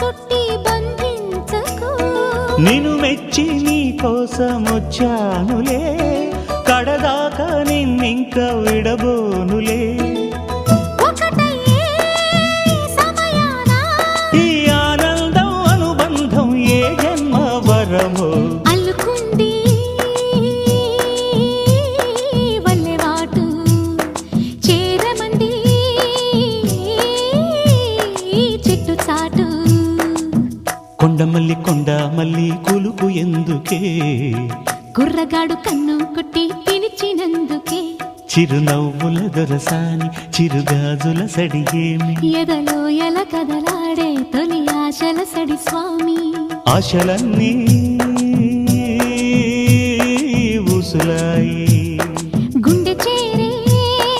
చుట్టి మెచ్చి నీ కోసం వచ్చానులే కడదాకా నిన్నింక విడబోనులే. ఈ ఆనందం అనుబంధం ఏ జన్మ వరము అల్లుకుంది కొండ మల్లి కొండ మల్లి కొలుపు ఎందుకే? కుర్రగాడు కన్ను కొట్టి పిలిచినందుకే. చిరునవ్వుల దొరసాని చిరుగాజుల సడియేమి ఎదలో ఎల కదలాడే తొలి ఆశల సడి స్వామి. ఆశలన్నీ ఊసులాయి.